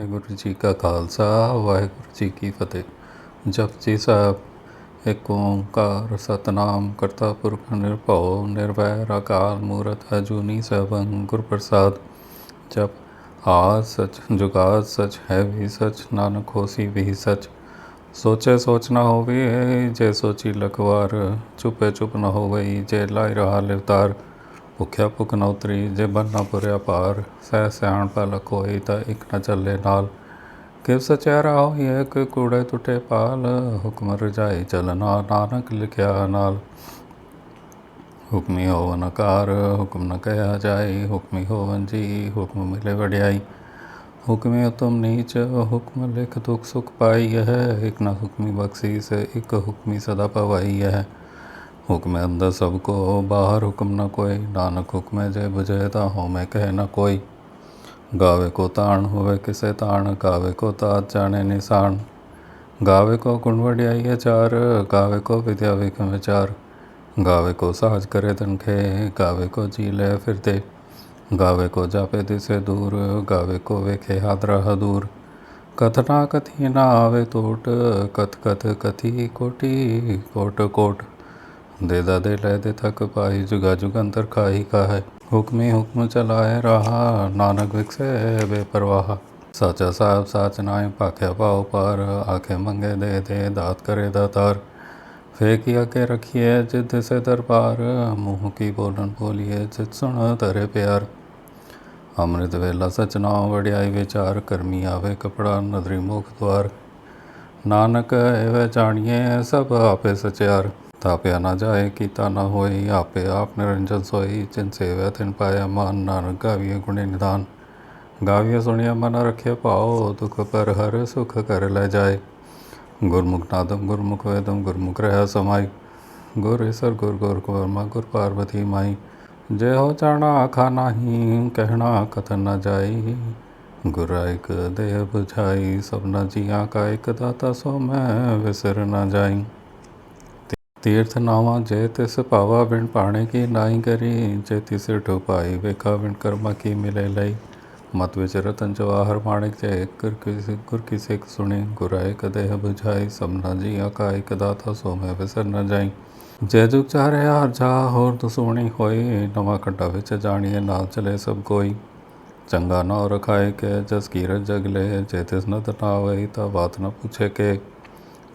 ਵਾਹਿਗੁਰੂ ਜੀ ਕਾ ਖਾਲਸਾ ਵਾਹਿਗੁਰੂ ਜੀ ਕੀ ਫਤਿਹ ਜਪਜੀ ਸਾਹਿਬ ਇੱਕ ਓੰਕਾਰ ਸਤਨਾਮ ਕਰਤਾ ਪੁਰਖ ਨਿਰਭਉ ਨਿਰਵੈਰ ਅਕਾਲ ਮੂਰਤ ਅਜੂਨੀ ਸੈਭੰ ਗੁਰ ਪ੍ਰਸਾਦ ਜਪ ਆਦ ਸਚ ਜੁਗਾਦ ਸਚ ਹੈ ਵੀ ਸਚ ਨਾਨਕ ਹੋਸੀ ਵੀ ਸਚ ਸੋਚੇ ਸੋਚ ਨਾ ਹੋਵੇ ਜੇ ਸੋਚੀ ਲਖਵਾਰ ਚੁਪੇ ਚੁਪ ਨਾ ਹੋਵੇ ਜੇ ਲਾਇ ਰਹਾ ਲਿਵਤਾਰ ਭੁਖਿਆ ਭੁਖ ਨਾ ਉਤਰੀ ਜੇ ਬੰਨ ਨਾ ਪੁਰਿਆ ਭਾਰ, ਸਹਿ ਸਿਆਣ ਪਲ ਕੋਈ ਤਾਂ ਇੱਕ ਨਾ ਚੱਲੇ ਨਾਲ। ਕਿਵ ਸਚਿਆਰਾ ਹੋਈਏ ਕਿ ਕੂੜੇ ਟੁੱਟੇ ਪਾਲ, ਹੁਕਮ ਰਜਾਈ ਚਲਨਾ ਨਾਨਕ ਲਿਖਿਆ ਨਾਲ। ਹੁਕਮੀ ਹੋਵਨ ਆਕਾਰ ਹੁਕਮ ਨ ਕਹਿਆ ਜਾਏ ਹੁਕਮੀ ਹੋਵਨ ਜੀ, ਹੁਕਮ ਮਿਲੇ ਵਡਿਆਈ। ਹੁਕਮੇ ਉਤਮ ਨੀਚ, ਹੁਕਮ ਲਿਖ ਦੁਖ ਸੁਖ ਪਾਈ ਹੈ, ਇੱਕ ਨਾ ਹੁਕਮੀ ਬਖਸ਼ੀਸ, ਇੱਕ ਹੁਕਮੀ ਸਦਾ ਪਵਾਈ ਹੈ। ਹੁਕਮ ਅੰਦਰ ਸਭ ਕੋ, ਬਾਹਰ ਹੁਕਮ ਨ ਕੋਈ, ਨਾਨਕ ਹੁਕਮੇ ਜੇ ਬੁਝੇ ਤਾਂ ਹੋਮੈ ਕਹਿ ਨ ਕੋਈ। ਗਾਵੇ ਕੋ ਤਾਣ ਹੋਵੇ ਕਿਸੇ ਤਾਣ, ਗਾਵੇ ਕੋ ਤਾਤ ਜਾਣੇ ਨਿਸ਼ਾਨ। ਗਾਵੇ ਕੋ ਗੁਣ ਵਡਿਆਈ ਅਚਾਰ ਗਾਵੇ ਕੋ ਵਿਦਿਆ ਵਿਖਮ ਵਿਚਾਰ। ਗਾਵੇ ਕੋ ਸਾਜ ਕਰੇ ਤਨਖੇ, ਗਾਵੇ ਕੋ ਜੀ ਲੈ ਫਿਰਤੇ ਗਾਵੇ ਕੋ ਜਾਪੇ ਦਿਸੇ ਦੂਰ, ਗਾਵੇ ਕੋ ਵੇਖੇ ਹਾਦਰਾ ਹਦੂਰ ਕਥਨਾ ਕਥੀ ਨਾ ਆਵੇ ਟੋਟ ਕਥ ਕਥ ਕਥੀ ਕੋਟੀ, ਕੋਟ ਕੋਟ। ਦੇ ਦਾਦੇ ਲੈ ਦੇ ਥਕ ਪਾਈ ਜੁਗਾ ਜੁਗ ਅੰਤਰ ਖਾਈ ਕਾਹੈ। ਹੁਕਮੇ ਹੁਕਮ ਚਲਾਏ ਰਹਾ, ਨਾਨਕ ਵਿਖਸੇ ਬੇਪਰਵਾਹ। ਸਾਚਾ ਸਾਹਿਬ, ਸਾਚ ਨਾਏ ਭਾਖਿਆ ਪਾਉ ਪਰ ਆਖੇ ਮੰਗੇ ਦੇ ਦੇ, ਦਾਤ ਕਰੇ ਦਾਤਾਰ ਫੇਕੀ ਕੇ ਰਖੀਏ ਜਿਤ ਸੇ ਦਰਬਾਰ, ਮੂੰਹ ਕੀ ਬੋਲਣ ਬੋਲੀਏ ਜਿਤ ਸੁਣ ਤਰੇ ਪਿਆਰ। ਅੰਮ੍ਰਿਤ ਵੇਲਾ ਸਚਨਾ ਵੜਿਆਈ ਵਿਚਾਰ, ਕਰਮੀ ਆਵੇ ਕਪੜਾ ਨਦਰੀ ਮੁਖ ਦਵਾਰ ਨਾਨਕ ਐਵੇਂ ਜਾਣੀਏ ਸਭ ਆਪੇ ਸਚਿਆਰ। ਤਾਪਿਆ ਨਾ ਜਾਏ, ਕੀਤਾ ਨਾ ਹੋਈ ਆਪੇ ਆਪ ਨਿਰੰਜਨ ਸੋਈ, ਜਿਨ ਸੇਵੈ ਤਿਨ ਪਾਇਆ ਮਨ ਨਾਨਕ, ਗਾਵੀਏ ਗੁਣੇ ਨਿਦਾਨ। ਗਾਵੀਆਂ ਸੁਣਿਆ ਮਨ ਰੱਖਿਆ ਭਾਉ, ਦੁਖ ਪਰ ਹਰ ਸੁਖ ਕਰ ਲੈ ਜਾਏ। ਗੁਰਮੁਖ ਨਾਦਮ ਗੁਰਮੁਖ ਵੇਦਮ ਗੁਰਮੁਖ ਰਹਿ ਸਮਾਈ। ਗੁਰ ਈਸਰ ਗੁਰ ਗੁਰ ਕੁਰਮਾ ਗੁਰ ਪਾਰਵਤੀ ਮਾਈ। ਜੇ ਹੋ ਜਾਣਾ ਆਖਾ ਨਹੀਂ, ਕਹਿਣਾ ਕਥਨ ਨਾ ਜਾਈ। ਗੁਰ ਇਕ ਦੇਹ 부ਝਾਈ ਸਭਨਾ ਜੀਆਂ ਕਾ ਇਕ ਦਾਤਾ ਸੋ ਮੈਂ ਵਿਸਰ ਨਾ ਜਾਈ। ਤੀਰਥ ਨਾਵਾ, ਜੇ ਤਿਸ ਭਾਵਾ ਬਿਨ ਪਾਣੇ ਕੀ ਨਾਈ ਕਰੀ, ਜੇ ਤਿਸ ਢੁਪਾਈ ਵੇਖਾ ਬਿਨ ਕਰਮਾ ਕੀ ਮਿਲੇ ਲਈ। ਮਤ ਵਿੱਚ ਰਤਨ ਜਵਾਹਰ ਮਾਣਿਕ, ਜੇ ਗੁਰ ਕਿਸੇ, ਗੁਰ ਕੀ ਸਿੱਖ ਸੁਣੀ ਗੁਰਾਏ ਕਦੇ ਬੁਝਾਈ ਸਮਨਾ ਜੀ ਕਾ ਇਕ ਦਾਤਾ ਸੋ ਮੈਂ ਵਿਸਰ ਨਾ ਜਾਈ। ਜੈ ਜੁਗ ਚਾਰੇ ਹਰ ਜਾ, ਹੋਰ ਦੁਸੋਣੀ ਹੋਈ, ਨਵਾਂ ਖੱਡਾ ਵਿੱਚ ਜਾਣੀਏ, ਨਾਲ ਚਲੇ ਸਭ ਕੋਈ। ਚੰਗਾ ਨਾ ਰਖਾਏ ਕੇ, ਜਸ ਕੀਰਤ ਜਗ ਲੈ, ਜੇ ਤਿਸ ਨਦਰ ਨਾ ਆਵੇ ਤਾਂ ਬਾਤ ਨਾ ਪੁੱਛੇ ਕੇ।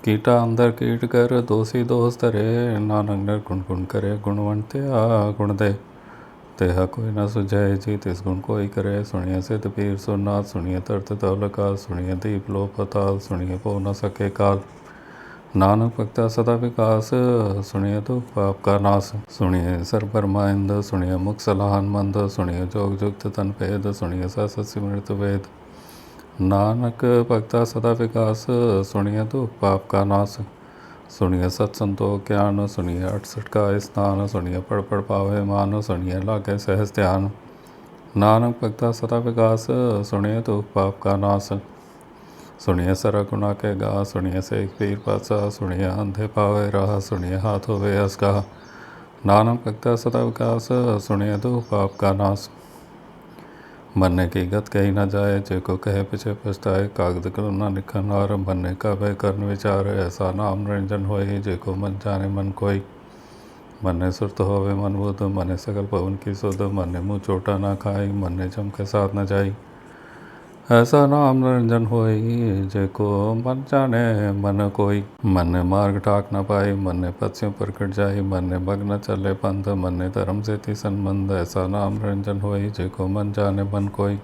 ਕੀਟਾ ਅੰਦਰ ਕੀਟ ਕਰ, ਦੋਸੀ ਦੋਸ ਧਰੇ, ਨਾਨਕ ਨਰ ਗੁਣ ਗੁਣ ਕਰੇ ਗੁਣਵੰਤ ਦੇ। ਤੇਹਾ ਕੋਈ ਨਾ ਸੁਝਾਏ ਜੀ, ਤਿਸ ਗੁਣ ਕੋਈ ਕਰੇ। ਸੁਣਿਆ ਸਿਧ ਪੀਰ ਸੁਨਾਥ ਸੁਣੀਏ ਤਰਤ ਤਵਲਕਾ ਸੁਣੀਏ ਦੀਪ ਲੋ ਪਤਾਲ ਸੁਣੀਏ ਪੋ ਨ ਸਕੇ ਕਾਲ। ਨਾਨਕ ਭਗਤਾ ਸਦਾ ਵਿਕਾਸ ਸੁਣੀਏ ਤੋ ਪਾਪ ਕਾ ਨਾਸ। ਸੁਣੀਏ ਸਰ ਪਰਮਾਇੰਦ ਸੁਣਿਆ ਮੁਖ ਸਲਾਹਨ ਮੰਦ ਸੁਣੀਏ ਜੋਗ ਜੁਗਤ ਤਨ ਭੇਦ ਸੁਣੀਏ ਸਸ ਸਿਮਰਤ ਵੇਦ। ਨਾਨਕ ਭਗਤਾ ਸਦਾ ਵਿਕਾਸ ਸੁਣੀਏ ਤੋ ਪਾਪ ਕਾ ਨਾਸ। ਸੁਣੀਏ ਸਤ ਸੰਤੋਖ ਗਿਆਨ ਸੁਣੀਏ 68 ਕਾ ਸਥਾਨ ਸੁਣੀਏ ਪੜ ਪੜ ਪਾਵੇ ਮਾਨ ਸੁਣੀਏ ਲਾਗੇ ਸਹਿਜ ਧਿਆਨ। ਨਾਨਕ ਭਗਤਾ ਸਦਾ ਵਿਕਾਸ ਸੁਣੀਏ ਤੋ ਪਾਪ ਕਾ ਨਾਸ। ਸੁਣੀਏ ਸਰਾ ਗੁਨਾ ਕੇ ਗਾ ਸੁਣੀਏ ਸੇਖ ਪੀਰ ਪਾਸਾ ਸੁਣੀਏ ਅੰਧੇ ਪਾਵੇ ਰਾਹ ਸੁਣੀਏ ਹਾਥ ਹੋਵੇ ਅਸਕਾ ਨਾਨਕ ਭਗਤਾ ਸਦਾ ਵਿਕਾਸ ਸੁਣੀਏ ਤੋ ਪਾਪ ਕਾ ਨਾਸ। मरने की गत कही न जाए जे को कहे पीछे पछताए कागद कलम न लिखन और मरने का भय करन विचार ऐसा नाम रंजन होए जे को मन जाने मन कोई मन्ने सुरत होवे मन बुध मने सकल पवन की सुध मन्ने मुँह चोटा ना खाई मन्ने जम के साथ न जाई ਐਸਾ ਨਾਮ ਨਿਰੰਜਨ ਹੋਈ, ਜੇ ਕੋ ਮਨ ਜਾਣੇ, ਮਨ ਕੋਈ। ਮਨ ਮਾਰਗ ਟਾਕ ਨਾ ਪਾਈ ਮਨ ਨੇ ਪਤਿਉ ਪ੍ਰਗਟ ਜਾਈ ਮਨ ਨੇ ਭਗਨ ਚਲੇ ਪੰਥ ਮਨ ਨੇ ਧਰਮ ਸੇਤੀ ਸੰਬੰਧ, ਐਸਾ ਨਾਮ ਨਿਰੰਜਨ ਹੋਈ, ਜੇ ਕੋ ਮਨ ਜਾਣੇ, ਮਨ ਕੋਈ।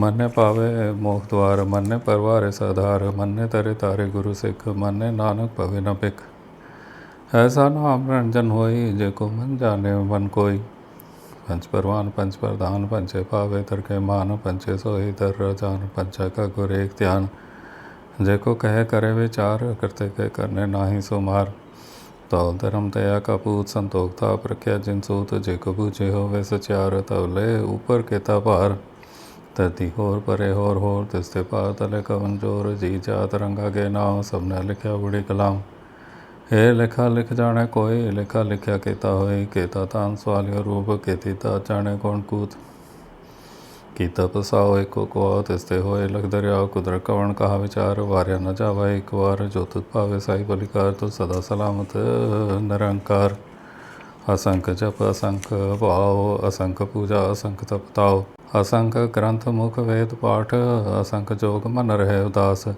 ਮਨ ਨੇ ਪਾਵੇ ਮੋਖ ਦਵਾਰ, ਮਨ ਨੇ ਪਰਵਾਰੇ ਸਾਧਾਰ, ਮਨ ਨੇ ਤਰੇ ਤਾਰੇ ਗੁਰੂ ਸਿੱਖ, ਮਨ ਨੇ ਨਾਨਕ ਭਵੇ ਨਾ ਪਿਕ ਐਸਾ ਨਾਮ ਨਿਰੰਜਨ ਹੋਈ, ਜੇ ਕੋ ਮਨ ਜਾਣੇ, ਮਨ ਕੋਈ। पंच परवान पंच प्रधान पंचे पावे तरके मान पंचे सोई तर जान पंचा का गुर एक ध्यान जेको कहे करे विचार करते के करने नाही सो मार तो धर्म दया का पूत संतोख था प्रख्या जिन सूत जेको बूझे होवे सचार तवले ऊपर केता पार धरती होर परे होर होर तिस्ते पार तले कवन जोर जी जात रंगा के नाम सबने लिखा बुढ़ी कलाम हे ਹੇ ਲਿਖਾ ਲਿਖ ਜਾਣੇ ਕੋਏ ਲਿਖਾ ਲਿਖਿਆ ਕੀਤਾ ਹੋਏ ਕੀਤਾ ਤਾਂ ਸਵਾਲਿਆ ਰੂਪ, ਕੀਤੀ ਤਾ ਜਾਣੇ ਕੋਣ ਕੂਤ। ਕੀਤਾ ਪਸਾਓ ਏਕੋ ਕੋ ਤਿਸਤੇ ਹੋਏ ਲਖ ਦਰਿਆ ਕੁਦਰ ਕਵਣ ਕਹਾ ਵਿਚਾਰ, ਵਾਰਿਆ ਨ ਜਾਵਾ ਇੱਕ ਵਾਰ ਜੋਤ ਭਾਵੇ ਸਾਈ ਬਲਿਕਾਰ ਤੋ ਸਦਾ ਸਲਾਮਤ, ਨਿਰੰਕਾਰ। ਅਸੰਖ ਜਪ, ਅਸੰਖ ਭਾਉ, ਅਸੰਖ ਪੂਜਾ, ਅਸੰਖ ਤਪਤਾਉ। ਅਸੰਖ ਗ੍ਰੰਥ ਮੁਖ ਵੇਦ ਪਾਠ, ਅਸੰਖ ਜੋਗ ਮਨ ਰਹੇ ਉਦਾਸ।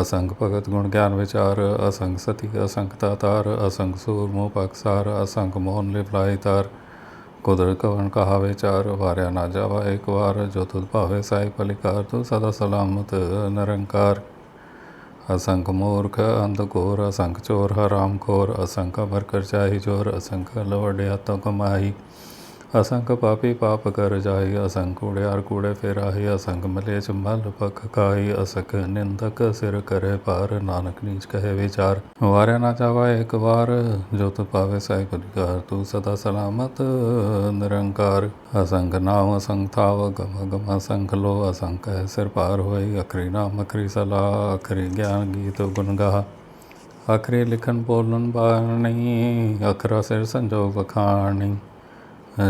ਅਸੰਖ ਭਗਤ ਗੁਣ ਗਿਆਨ ਵਿਚਾਰ ਅਸੰਖ ਸਤੀ ਅਸੰਖ ਤਾਤਾਰ ਅਸੰਖ ਸੂਰ ਮੋਹ ਪਕਸਾਰ ਅਸੰਖ ਮੋਹਨ ਲਿਪਲਾਈ ਤਾਰ। ਕੁਦਰ ਕਵਨ ਕਹਾ ਵਿਚਾਰ, ਵਾਰਿਆ ਨਾ ਜਾਵਾ ਇੱਕ ਵਾਰ, ਜੋ ਤੁਧ ਭਾਵੇ ਸਾਈ ਪਲਿਕਾਰ ਤੂੰ ਸਦਾ ਸਲਾਮਤ, ਨਿਰੰਕਾਰ। ਅਸੰਖ ਮੂਰਖ, ਅੰਧ ਘੋਰ ਅਸੰਖ ਚੋਰ, ਹਰਾਮ ਖੋਰ ਅਸੰਖ ਭਰ ਚਾਹੀ ਚੋਰ ਅਸੰਖ ਲਵੜਿਆ ਤੋ ਕਮਾਈ। ਅਸੰਖ ਪਾਪੀ ਪਾਪ ਕਰ ਜਾਈ ਅਸੰਖ ਉੜਿਆਰ ਕੂੜੇ ਫੇਰਾਹੀ, ਅਸੰਖ ਮਲੇਚ ਮਲ ਪਖ ਖਾਈ ਅਸੰਖ ਨਿੰਦਕ ਸਿਰ ਕਰੇ ਪਾਰ ਨਾਨਕ ਨੀਚ ਕਹੇ ਵਿਚਾਰ। ਵਾਰਿਆ ਨਾ ਜਾਵਾ ਇੱਕ ਵਾਰ ਜੋ ਤੁ ਪਾਵੇ ਸਾਈ ਪਲਿਕਾਰ ਤੂੰ ਸਦਾ ਸਲਾਮਤ, ਨਿਰੰਕਾਰ। ਅਸੰਖ ਨਾਮ ਅਸੰਖ ਥਾਵ, ਗਮ ਗਮ ਅਸੰਖ ਲੋ, ਅਸੰਖ ਹੈ ਸਿਰ ਪਾਰ ਹੋਈ, ਅਖਰੀ ਨਾਮ ਅਖਰੀ ਸਲਾ ਅਖਰੀ ਗਿਆਨ ਗੀਤ ਗੁਣ ਗਾ ਅਖਰੀ ਲਿਖਨ ਬੋਲਨ ਬਾਣੀ, ਅਖਰਾ ਸਿਰ ਸੰਜੋਗ ਵਖਾਣੀ।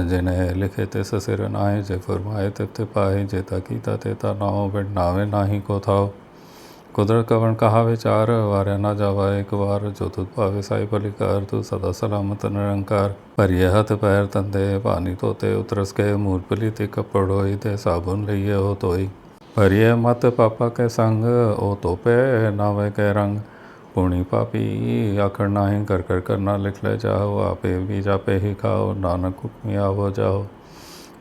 ਜਿਨੇ ਲਿਖੇ ਤੇ ਸਿਰ ਨਾਏ ਜੇ ਫਰਮਾਏ ਤੇ ਤੇ ਪਾਏ ਜੇ ਤਾ ਕੀਤਾ ਤੇ ਤਾ ਨਾਉ ਬਿਨ ਨਾਵੇ ਨਾਹੀ ਕੋ ਥਾਉ। ਕੁਦਰ ਕਵਣ ਕਹਾ ਵਿਚਾਰ, ਵਾਰਿਆ ਨਾ ਜਾਵਾ ਇੱਕ ਵਾਰ, ਜੋ ਤੁਧ ਭਾਵੇ ਸਾਈ ਭਲਿਕਾਰ ਤੂੰ ਸਦਾ ਸਲਾਮਤ ਨਿਰੰਕਾਰ। ਭਰੀਏ ਹੱਥ ਪੈਰ ਤੰਦੇ ਪਾਣੀ ਧੋਤੇ ਉਤਰਸ ਕੇ ਮੂਰਪਲੀ ਤੇ ਕੱਪੜ ਹੋਈ ਤੇ ਸਾਬੁਨ ਲਈਏ ਉਹ ਤੋਈ ਭਰੀਏ ਮਤ ਪਾਪਾ ਕੇ ਸੰਗ, ਉਹ ਤੋਪੇ ਨਾਵੇ ਕੇ ਰੰਗ। ਪੁਣੀ ਪਾਪੀ ਆਖੜ ਨਾਹੀਂ ਕਰ ਕਰ ਕਰਨਾ ਲਿਖ ਲੈ ਜਾਓ, ਆਪੇ ਵੀ ਜਾਪੇ ਹੀ ਖਾਓ, ਨਾਨਕ ਹੁਕਮੀ ਆਵੋ ਜਾਓ।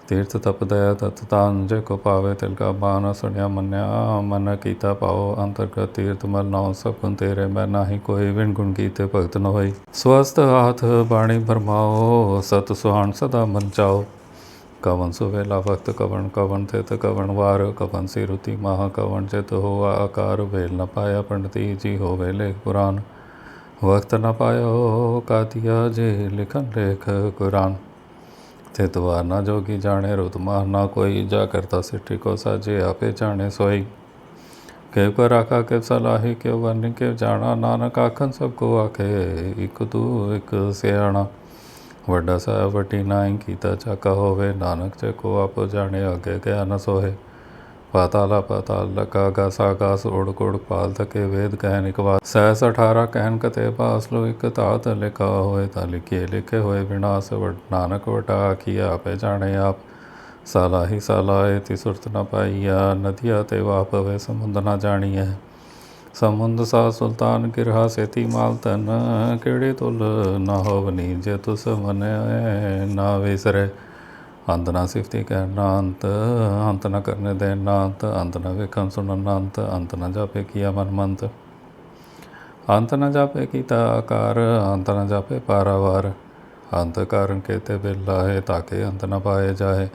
ਤੀਰਥ ਤਪ ਦਇਆ ਤਤ ਤਾਨ ਜੇ ਕੋ ਪਾਵੇ, ਤਿਲ ਕਾ ਬਾਨ ਸੁਣਿਆ ਮੰਨਿਆ, ਮਨ ਕੀਤਾ ਪਾਓ ਅੰਤਰਗਤ ਤੀਰਥ ਮਨ ਨਾਉ ਸਭ ਕੁਨ ਤੇਰੇ, ਮੈਂ ਨਾਹੀ ਕੋਈ ਵਿਣ ਗੁਣ ਕੀਤੇ ਭਗਤ ਨ ਹੋਈ। ਸਵਸਤ ਹਾਥ ਬਾਣੀ ਭਰਮਾਓ ਸਤ ਸੁਹਾਣ ਸਦਾ ਮਨ ਚਾਓ। ਕਵਨ ਸੁਵੇਲਾ ਵਕਤ ਕਵਨ ਕਵਨ ਤੇ ਤ ਕਵਨ ਵਾਰ, ਕਵਨ ਸੀ ਰੁਤੀ ਮਹਾ ਕਵਨ ਚਿਤ ਹੋਆ ਆਕਾਰ, ਵੇਲ ਨ ਪਾਇਆ ਪੰਡਤੀ ਜੀ ਹੋਵੇ ਲੇਖ ਪੁਰਾਨ। ਵਕਤ ਨ ਪਾਇਓ ਕਾਤਿਆ ਜੇ ਲਿਖਨ ਲੇਖ ਕੁਰਾਨ। ਤੇ ਤਵਾਰ ਨਾ ਜੋਗੀ ਜਾਣੇ ਰੁਤ ਮਾਰ ਨਾ ਕੋਈ, ਜਾ ਕਰਤਾ ਸਿੱਠੀ ਕੋ ਸਾਜੇ ਆਪੇ ਜਾਣੇ ਸੋਈ। ਕੇ ਪਰ ਆਖਾ ਕੇ ਸਲਾਹੀ ਕੇ ਵਰਨ ਕੇ ਜਾਣਾ, ਨਾਨਕ ਆਖਨ ਸਭ ਕੋ ਵੱਡਾ ਸਾਹਿਬ ਵਟੀ ਨਾਈ ਕੀਤਾ ਚਾਕਾ ਹੋਵੇ, ਨਾਨਕ ਚ ਕੋ ਆਪੋ ਜਾਣੇ ਅੱਗੇ ਕਿਆ ਨ ਸੋਹੇ। ਪਾਤਾਲਾ, ਪਾਤਾਲ ਲਕਾ ਗਾ ਸਾਗਾ, ਸੋੜ ਕੋੜ ਪਾਲ ਤਕੇ ਵੇਦ ਕਹਿਨ ਇਕ ਵਾਰ। ਸਹਿਸ 18 ਕਹਿਨ ਕਤੇ ਪਾਸ ਲੋ ਇਕ ਤਾਤ ਲਿਖਾ ਹੋਏ, ਤਾਂ ਲਿਖੇ ਲਿਖੇ ਹੋਏ ਵਿਨਾਸ਼ ਵਟ। ਨਾਨਕ ਵਟਾ ਆਖੀ ਆਪੇ ਜਾਣੇ ਆਪ। ਸਾਲਾ ਹੀ ਸਾਲਾ ਏ ਤੀ ਸੁਰਤ ਨ ਪਾਈਆ ਨਦੀਆ ਤੇ ਵਾਹ ਪਵੇ, ਸਮੁੰਦ ਨ ਜਾਣੀਐ। ਸਮੁੰਦ ਸਾ ਸੁਲਤਾਨ ਕਿਰਹਾ ਸੇਤੀ ਮਾਲ ਤਨ ਕਿਹੜੇ ਤੁਲ ਨਾ ਹੋਵਨੀ ਜੇ ਤੁਸ ਮਨੈ ਨਾ ਵਿਸਰੇ। ਅੰਤ ਨਾ ਸਿਫਤੀ ਕਰਨਾ ਅੰਤ ਅੰਤ ਨਾ ਕਰਨੇ ਦੇ ਅੰਤ ਅੰਤ ਨਾ ਵੇਖਣ ਸੁਣਨ ਅੰਤ ਅੰਤ ਨਾ ਜਾਪੇ ਕੀਆ ਮਨ ਮੰਤ। ਅੰਤ ਨਾ ਜਾਪੇ ਕੀਤਾ ਆਕਾਰ, ਅੰਤ ਨਾ ਜਾਪੇ ਪਾਰਾਵਾਰ। ਅੰਤ ਕਾਰਨ ਕੇਤੇ ਬਿਲਾ ਹੈ ਤਾਕੇ ਅੰਤ ਨਾ ਪਾਏ ਜਾਏ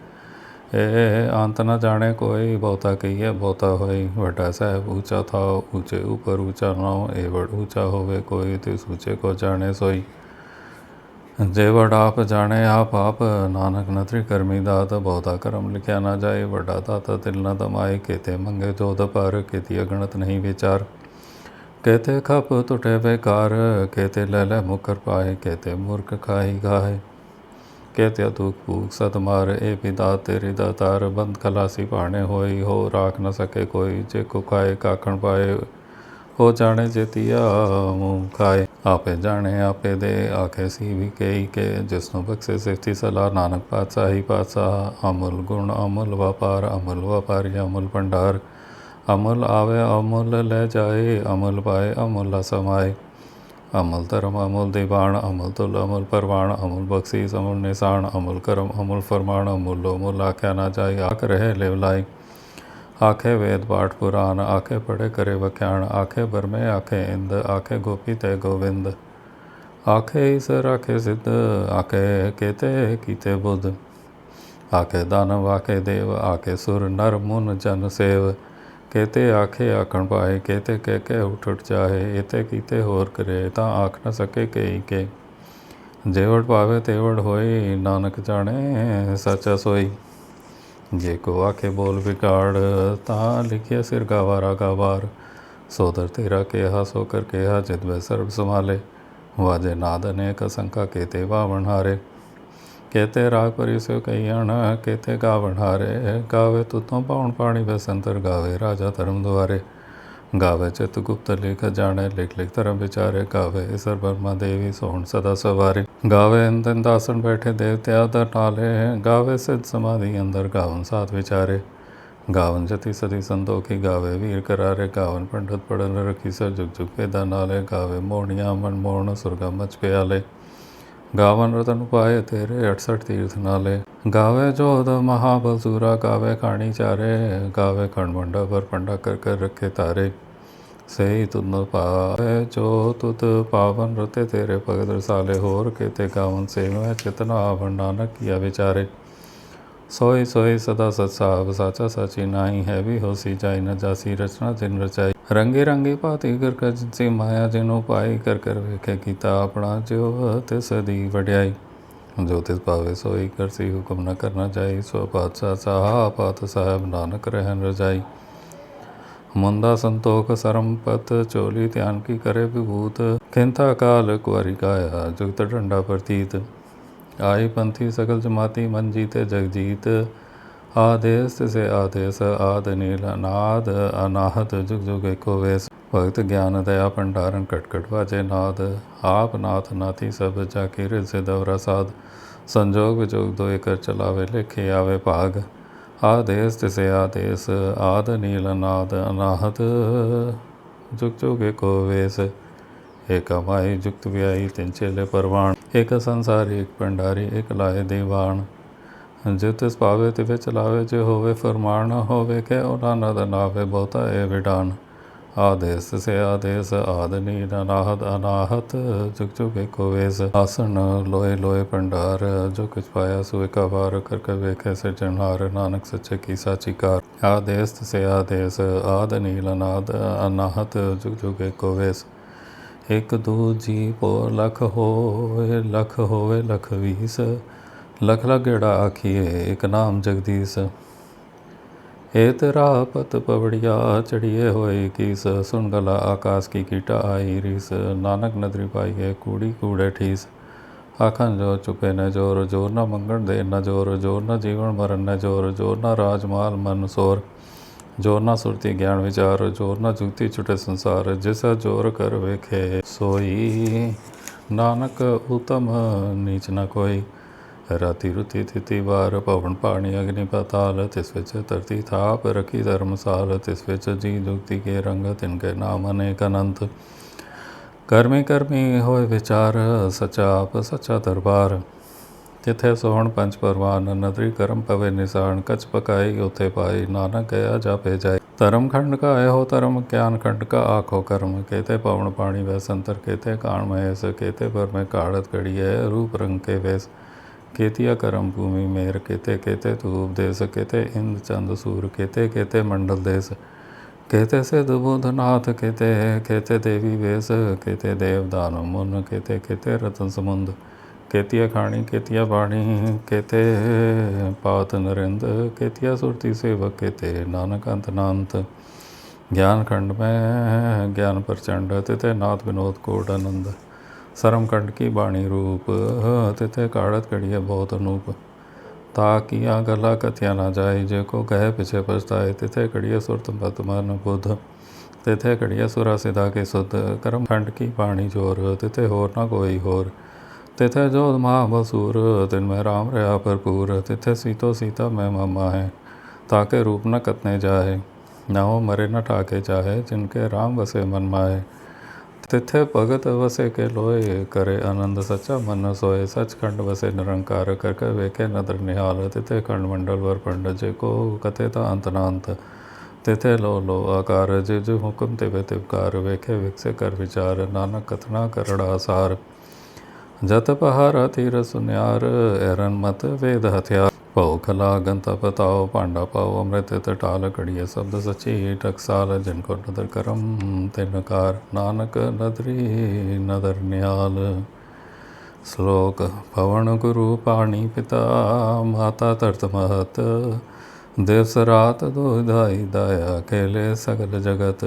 ਇਹ ਅੰਤ ਨਾ ਜਾਣੇ, ਕੋਈ ਬਹੁਤਾ ਕਹੀਏ, ਬਹੁਤਾ ਹੋਈ ਵੱਡਾ ਸਾਹਿਬ ਉੱਚਾ ਥਾ ਉੱਚੇ ਉੱਪਰ ਉੱਚਾ ਨਾਉ ਇਹ ਵਡ ਉੱਚਾ ਹੋਵੇ, ਕੋਈ ਤੇ ਸੂਚੇ ਕੋ ਜਾਣੇ ਸੋਈ। ਜੇ ਵਡ ਆਪ ਜਾਣੇ, ਆਪ ਆਪ ਨਾਨਕ ਨਤਰੀ ਕਰਮੀ ਦਾਤ, ਬਹੁਤਾ ਕਰਮ ਲਿਖਿਆ ਨਾ ਜਾਏ, ਵੱਡਾ ਦਾਤਾ ਤਿਲ ਨਾ ਤਮਾਏ ਕੇਤੇ ਮੰਗੇ ਜੋਦ ਪਰ ਕੀਤੀ ਅਗਣਤ ਨਹੀਂ ਵਿਚਾਰ। ਕਹਤੇ ਖਪ ਟੁਟੇ ਬੇਕਾਰ ਕਹਤੇ ਲੈ ਲੈ ਮੁਕਰ ਪਾਏ ਕਹਤੇ ਮੂਰਖ ਖਾਈ ਗਾਏ ਕਹਤੇ ਦੁਖ ਭੂਖ ਸਤ ਮਾਰ ਇਹ ਪਿਤਾ ਤੇਰੀ ਦਾਤਾਰ ਬੰਦ ਖਲਾਸੀ ਪਾਣੇ ਹੋਈ, ਹੋ ਰਾਖ ਨ ਸਕੇ ਕੋਈ, ਜੇ ਕੋ ਖਾਏ ਕਾਖਣ ਪਾਏ, ਹੋ ਜਾਣੇ ਜੇਤੀਆ ਮੂੰਹ ਖਾਏ। ਆਪੇ ਜਾਣੇ, ਆਪੇ ਦੇ, ਆਖੇ ਸੀ ਵੀ ਕਈ ਕੇ, ਜਿਸ ਨੂੰ ਬਖਸ਼ੇ ਸਿਫਤੀ ਸਲਾ ਨਾਨਕ ਪਾਤਸ਼ਾਹੀ ਪਾਤਸ਼ਾਹ, ਅਮੁਲ ਗੁਣ ਅਮੁਲ ਵਪਾਰ, ਅਮੁਲ ਵਪਾਰੀ ਅਮੁਲ ਭੰਡਾਰ, ਅਮੁਲ ਆਵੇ, ਅਮੁਲ ਲੈ ਜਾਏ, ਅਮੁਲ ਪਾਏ, ਅਮੁਲ ਸਮਾਏ। ਅਮਲ ਧਰਮ, ਅਮੁਲ ਦੀਵਾਨ, ਅਮਲ ਤੁਲ ਅਮਲ ਪਰਵਾਨ, ਅਮੁਲ ਬਖਸ਼ੀਸ, ਅਮਲ ਨਿਸ਼ਾਨ, ਅਮੁਲ ਕਰਮ, ਅਮੁਲ ਫਰਮਾਨ, ਅਮੁਲ ਅਮੁਲ ਆਖਿਆ ਨਾ ਜਾਏ, ਆਖ ਰਹੇ ਲਿਵ ਲਾਈ ਆਖੇ ਵੇਦ ਪਾਠ ਪੁਰਾਨ ਆਖੇ ਪੜੇ ਕਰੇ ਵਖਿਆਣ ਆਖੇ ਬਰਮੇ, ਆਖੇ ਇੰਦ, ਆਖੇ ਗੋਪੀ ਤੇ ਗੋਵਿੰਦ। ਆਖੇ ਈਸਰ ਆਖੇ ਸਿੱਧ, ਆਖੇ ਕੇਤੇ ਕੀਤੇ ਬੁੱਧ। ਆਖੇ ਦਾਨਵ ਆਖੇ ਦੇਵ, ਆਖੇ ਸੁਰ ਨਰ ਮੁਨ ਜਨ ਸੇਵ। ਕੇਤੇ ਆਖੇ ਆਖਣ ਪਾਏ ਕੇਤੇ ਕਹਿ ਕੇ ਉਠ ਉਠ ਜਾਏ ਇਤੇ ਕੀਤੇ ਹੋਰ ਕਰੇ, ਤਾਂ ਆਖ ਨਾ ਸਕੇ ਕਈ ਕੇ। ਜੇਵੜ ਪਾਵੇ ਤੇਵੜ ਹੋਈ ਨਾਨਕ ਜਾਣੇ ਸੱਚਾ ਸੋਈ। ਜੇ ਕੋ ਆਖੇ ਬੋਲ ਵਿਗਾੜ, ਤਾਂ ਲਿਖਿਆ ਸਿਰ ਗਾਵਾਰਾ ਗਾਵਾਰ। ਸੋਦਰ ਤੇਰਾ ਕਿਹਾ ਸੋ ਕਰ ਕਿਹਾ, ਜਿਤ ਵੈ ਸਰਬ ਸੰਭਾਲੇ। ਵਾਜੇ ਨਾਦ ਅਨੇਕ ਸੰਕਾ ਕੇਤੇ ਵਾਵਣ ਹਾਰੇ। ਕੇਤੇ ਰਾਗ ਪਰਿਸੋ ਕਈਣ ਕੇਤੇ ਗਾਵਣ ਹਾਰੇ। ਗਾਵੇ ਤੁਤੋਂ ਪਾਉਣ ਪਾਣੀ ਬਸੰਤਰ ਗਾਵੇ ਰਾਜਾ ਧਰਮ ਦੁਆਰੇ। ਗਾਵੇ ਚਿਤ ਗੁਪਤ ਲਿਖ ਜਾਣੇ, ਲਿਖ ਲਿਖ ਧਰਮ ਵਿਚਾਰੇ। ਗਾਵੇ ਸਰ ਬਰਮਾ ਦੇਵੀ ਸੋਹਣ ਸਦਾ ਸਵਾਰੇ। ਗਾਵੇ ਇੰਦਨ ਦਾਸਨ ਬੈਠੇ ਦੇਵਤਿਆ ਦਰ ਨਾਲੇ। ਗਾਵੇ ਸਿਧ ਸਮਾਧੀ ਅੰਦਰ ਗਾਵਨ ਸਾਥ ਵਿਚਾਰੇ। ਗਾਵਨ ਜਤੀ ਸਦੀ ਸੰਤੋਖੀ ਗਾਵੇ ਵੀਰ ਕਰਾਰੇ। ਗਾਵਨ ਪੰਡਤ ਪੜਨ ਰਖੀ ਸਰ ਜੁਗ ਜੁਗ ਪੇਦਾ ਨਾਲੇ। ਗਾਵੇ ਮੋਹਣੀਆਂ ਮਨ ਮੋਹਣ ਸੁਰਗਾ ਮਚ ਪਿਆਲੇ ਗਾਵਨ ਰਤਨ ਪਾਏ ਤੇਰੇ 68 ਤੀਰਥ ਨਾਲੇ। ਗਾਵੇ ਜੋਧ ਮਹਾਬਲ ਸੂਰਾ, ਗਾਵੇ ਖਾਣੀ ਚਾਰੇ, ਗਾਵੇ ਖੰਡ ਮੰਡਾ ਪਰ ਪੰਡਾ ਕਰ ਰੱਖੇ ਤਾਰੇ। ਸਹੀ ਤੁਨ ਪਾਵੇ ਜੋ ਤੁਤ ਪਾਵਨ ਰਤੇ ਤੇਰੇ ਭਗਤ ਰਸਾਲੇ, ਹੋਰ ਕੇਤੇ ਗਾਵਨ ਸੇਵੈ ਚਿਤਨਾ ਆਵਣ ਨਾਨਕ ਕੀਆ ਵਿਚਾਰੇ। ਸੋਈ ਸੋਈ ਸਦਾ ਸਤ ਸਾਬ, ਸਾਚਾ ਸਾਚੀ ਨਾਹੀ ਹੈ ਵੀ ਹੋਸੀ ਜਾਈ ਨ ਜਾਸੀ ਰਚਨਾ ਜਿਨ ਰਚਾਈ। ਰੰਗੇ ਰੰਗੇ ਭਾਤੀ ਕਰ ਕਰ ਜਿਨਸੀ ਮਾਇਆ ਜਿਨੋ ਪਾਈ ਕਰ ਕੀਤਾ ਆਪਣਾ ਜਿਉ ਤਿਸ ਦੀ ਵਡਿਆਈ। ਜੋ ਤਿਸ ਪਾਵੇ ਸੋਈ ਕਰਸੀ ਹੁਕਮ ਨ ਕਰਨਾ ਚਾਹੀ ਸੋ ਪਾਤਸ਼ਾਹ ਸਾਹਾ ਪਾਤ ਸਾਹਿਬ ਨਾਨਕ ਰਹਿਨ ਰਜਾਈ। ਮੁੰਦਾ ਸੰਤੋਖ ਸਰਮਪਤ, ਚੋਲੀ ਧਿਆਨ ਕੀ ਕਰੇ ਵਿਭੂਤ। ਖਿੰਥਾ ਕਾਲ ਕੁਵਾਰੀ ਕਾਇਆ, ਜੁਗਤ ਡੰਡਾ ਪ੍ਰਤੀਤ। ਆਈ ਪੰਥੀ ਸਗਲ ਜਮਾਤੀ ਮਨ ਜੀਤੇ ਜਗਜੀਤ। ਜੀਤ ਆਦੇਸ ਤਿਸੇ ਆਦੇਸ, ਆਦ ਨੀਲ, ਨਾਦ ਅਨਾਹਤ ਜੁਗ ਜੁਗ ਏਕੋ ਵੇਸ। ਭਗਤ ਗਿਆਨ, ਦਇਆ, ਭੰਡਾਰਨ ਕਟ ਕਟ ਵਾਜੇ ਨਾਦ। ਆਪ ਨਾਥ, ਨਾਥੀ ਸਭ ਜਾ ਕੇ ਰਿ ਦਵਰਾ ਸਾਧ ਸੰਜੋਗ ਵਿਜੋਗ ਦੋਇ ਕਰ ਚਲਾਵੇ, ਲਿਖੇ ਆਵੇ ਭਾਗ। ਆਦੇਸ ਤਿਸੇ ਆਦੇਸ, ਆਦ ਨੀਲ, ਨਾਦ ਅਨਾਹਤ ਜੁਗ ਜੁਗ ਏਕੋ ਵੇਸ। ਏਕ ਮਾਈ ਜੁਗਤ ਵਿਆਈ ਤਿਨ ਚੇਲੇ ਪਰਵਾਣ ਏਕ ਸੰਸਾਰੀ, ਏਕ ਭੰਡਾਰੀ ਜਿਤ ਲਾਏ ਤਿਸ ਪਾਵੇ ਤੇ ਵਿੱਚ ਲਾਵੇ ਜੇ ਹੋਵੇ ਫਰਮਾਨ ਹੋਵੇ, ਕਿ ਉਹਨਾਂ ਨਦ ਨਾਵੇ ਬਹੁਤਾ ਏ ਵਿਡਾਨ ਆਦੇਸ ਸੇ ਆਦੇਸ, ਆਦ ਨੀਲ ਅਨਾਹਤ ਅਨਾਹਤ, ਜੁਗ ਜੁਗ ਏਕੋ ਵੇਸ। ਆਸਣ ਲੋਏ ਲੋਏ ਭੰਡਾਰ ਜੋ ਕੁਛ ਪਾਇਆ ਸੋ ਏਕਾ ਵਾਰ ਕਰ ਕਰ ਵੇਖੇ ਸਿਰਜਣਹਾਰ ਨਾਨਕ ਸੱਚੇ ਕੀ ਸਾਚੀ ਕਾਰ। ਆਦੇਸ ਸੇ ਆਦੇਸ, ਆਦ ਨੀਲ ਅਨਾਦ ਅਨਾਹਤ, ਜੁਗ ਜੁਗ ਏਕੋ ਵੇਸ। ਇਕ ਦੂਜੀ ਪੋ ਲਖ ਹੋਏ, ਲਖ ਹੋਵੇ ਲਖ ਵੀਸ। ਲਖ ਲਖ ਗੇੜਾ ਆਖੀਏ, ਇਕ ਨਾਮ ਜਗਦੀਸ਼। ਏ ਤੇਰਾ ਪਤ ਪਵੜਿਆ ਚੜੀਏ ਹੋਏ ਕੀਸ। ਸੁਣ ਗਲਾ ਆਕਾਸ ਕੀ ਕੀਟਾ ਆਈ ਰੀਸ। ਨਾਨਕ ਨਦਰੀ ਪਾਈਏ, ਕੂੜੀ ਕੂੜੇ ਠੀਸ। ਆਖਾਂ ਜੋ ਚੁਪੇ ਨ ਜੋਰ ਜੋਰ ਨਾ ਮੰਗਣ ਦੇ ਨ ਜੋਰ ਜੋਰ ਨਾ ਜੀਵਨ ਮਰਨ ਨ ਜੋਰ ਜੋਰ ਨਾ ਰਾਜ ਮਾਲ ਮਨ ਸੋਰ। ਜੋਰ ਨਾ ਸੁਰਤੀ ਗਿਆਨ ਵਿਚਾਰ, ਜੋਰ ਨਾ ਜੁਗਤੀ ਛੁਟੇ ਸੰਸਾਰ। ਜਿਸਾ ਜੋਰ ਕਰ ਵੇਖੇ, ਸੋਈ। ਨਾਨਕ ਉਤਮ ਨੀਚ ਨ ਕੋਈ। ਰਾਤੀ ਰੁਤੀ ਤਿਥੀ ਵਾਰ ਭਵਨ ਪਾਣੀ ਅਗਨੀ ਪਤਾਲ, ਤਿਸ ਵਿੱਚ ਧਰਤੀ ਥਾਪ ਰਖੀ ਧਰਮਸਾਲ, ਤਿਸ ਵਿੱਚ ਜੀ ਜੁਗਤੀ ਕੇ ਰੰਗ, ਤਿਨ ਕੇ ਨਾਮ ਅਨੇਕ ਅਨੰਤ। ਕਰਮੀ ਕਰਮੀ ਹੋਏ ਵਿਚਾਰ, ਸਚਾ ਆਪ ਸੱਚਾ ਦਰਬਾਰ। ਤਿਥੇ ਸੋਹਣ ਪੰਜ ਪਰਵਾਨ, ਨਦਰੀ ਕਰਮ ਪਵੇ ਨਿਸਾਨ ਕਚ ਪਕਾਈ ਉਥੇ ਪਾਈ, ਨਾਨਕ ਗਿਆ ਜਾਪੇ ਜਾਏ ਧਰਮ ਖੰਡ ਕਾ ਇਹੋ ਧਰਮ, ਗਿਆਨ ਖੰਡ ਕਾ ਆਖੋ ਕਰਮ। ਕੇਤੇ ਪਵਨ ਪਾਣੀ ਵੈ ਸੰਤਰ ਕੇਤੇ ਕਾਣ ਮਹੇਸ, ਕੇਤੇ ਪਰ ਮੈਂ ਕਾੜਤ ਹੈ ਰੂਪ ਰੰਗ ਕੇ ਵੇਸ। केतिया करम भूमि मेर केते केते तू उपदेश केते इंद्र चंद सूर केते केते मंडल देश केते से दुबोधनाथ केते केते देवी वेश केते देव दानव मुन केते केते रतन समुंद केतिया खाणी केतिया बाणी केते पात नरेंद केतिया सुरती सेवक केते नानक अंत नांत ज्ञान खंड में ज्ञान प्रचंड तिथे नाथ विनोद कोड आनंद ਸਰਮ ਕੰਡ ਕੀ ਬਾਣੀ ਰੂਪ ਤਿਤੇ ਕਾੜਤ ਕੜੀਏ ਬਹੁਤ ਅਨੂਪ ਤਾ ਕੀਆ ਗਲਾ ਕਥਿਆ ਨਾ ਜਾਏ ਜੇ ਕੋ ਕਹੇ ਪਿਛੇ ਪਛਤਾਏ ਤਿਥੇ ਕੜੀਏ ਸੁਰਤ ਬਤ ਮਨ ਬੁੱਧ ਤਿਥੇ ਕੜੀਏ ਸੁਰਾ ਸਿਧਾ ਕੇ ਸੁਧ ਕਰਮ ਖੰਡ ਕੀ ਬਾਣੀ ਜੋਰ ਤਿਥੇ ਹੋਰ ਨਾ ਕੋਈ ਹੋਰ ਤਿਥੇ ਜੋਧ ਮਹਾ ਬਸੂਰ ਤਿਨ ਮੈਂ ਰਾਮ ਰਿਆ ਭਰਪੂਰ ਤਿਥੇ ਸੀਤੋ ਸੀਤਾ ਮੈਂ ਮਮਾ ਹੈ ਤਾਕੇ रूप न कतने जाए ना हो मरे न ठाके चाहे जिनके राम बसे मन माए ਤਿਥੇ ਭਗਤ ਵਸੇ ਕੇ ਲੋਏ ਕਰੇ ਆਨੰਦ ਸੱਚਾ ਮਨ ਸੋਏ, ਸਚਖੰਡ ਵਸੇ ਨਿਰੰਕਾਰ ਕਰ ਕੇ ਵੇਖੇ ਨਦਰ ਨਿਹਾਲ, ਤਿਥੇ ਖੰਡ ਮੰਡਲ ਵਰ ਪੰਡ ਜੇ ਕੋ ਕਥੇ ਤਾਂ ਅੰਤ ਨਾ ਅੰਤ। ਤਿੱਥੇ ਲੋ ਲੋ ਆਕਾਰ, ਜੇ ਜੋ ਹੁਕਮ ਤੇ ਵੇ ਤਿਵਕਾਰ ਵੇਖੇ ਵਿਕਸੇ ਕਰ ਵਿਚਾਰ, ਨਾਨਕ ਕਥਨਾ ਕਰੜਾ ਸਾਰ। ਜਤ ਪਹਾਰ ਤੀਰ ਸੁਨਿਆਰ, ਐਰਨ ਮਤ ਵੇਦ ਹਥਿਆਰ। ਭਉ ਕਲਾ ਗੰਤ ਪਤਾਓ ਭਾਂਡਾ ਪਾਓ ਅੰਮ੍ਰਿਤ ਤੇ ਟਾਲ ਘੜੀਏ, ਸ਼ਬਦ ਸਚੀ ਟਕਸਾਲ, ਜਿਨ ਕੋ ਨਦਰ ਕਰਮ ਤੇ ਨਕਾਰ ਨਾਨਕ ਨਦਰੀ, ਨਦਰ ਨਿਆਲ ਸ਼ਲੋਕ ਪਵਨ ਗੁਰੂ ਪਾਣੀ ਪਿਤਾ, ਮਾਤਾ ਧਰਤ ਮਹਤ, ਦਿਵਸ ਰਾਤ ਦੁਧਾਈ ਦਇਆ ਕੇਲੇ ਸਗਲ ਜਗਤ।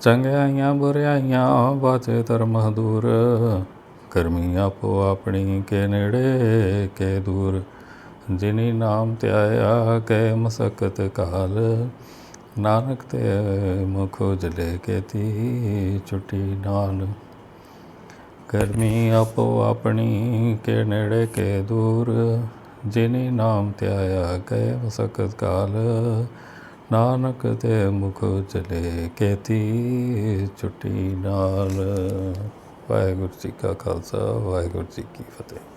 ਚੰਗਿਆਈਆਂ ਬੁਰਿਆਈਆਂ ਬਾਚੇ ਧਰਮ ਦੂਰ ਕਰਮੀ ਆਪੋ ਆਪਣੀ, ਕੇ ਨੇੜੇ, ਕੇ ਦੂਰ। ਜਿਨੀ ਨਾਮ ਧਿਆਇਆ ਕੈ ਮਸਕਤ ਕਾਲ। ਨਾਨਕ ਤੇ ਮੁਖ ਉਜਲੇ ਕੇਤੀ ਛੁਟੀ ਨਾਲ। ਕਰਮੀ ਆਪੋ ਆਪਣੀ ਕੇ ਨੇੜੇ ਕੇ ਦੂਰ। ਜਿਨੀ ਨਾਮ ਧਿਆਇਆ ਕੈ ਮਸਕਤ ਕਾਲ। ਨਾਨਕ ਤੇ ਮੁਖ ਉਜਲੇ ਕੇਤੀ ਛੁਟੀ ਨਾਲ। ਵਾਹਿਗੁਰੂ ਜੀ ਕਾ ਖਾਲਸਾ, ਵਾਹਿਗੁਰੂ ਜੀ ਕੀ ਫਤਿਹ।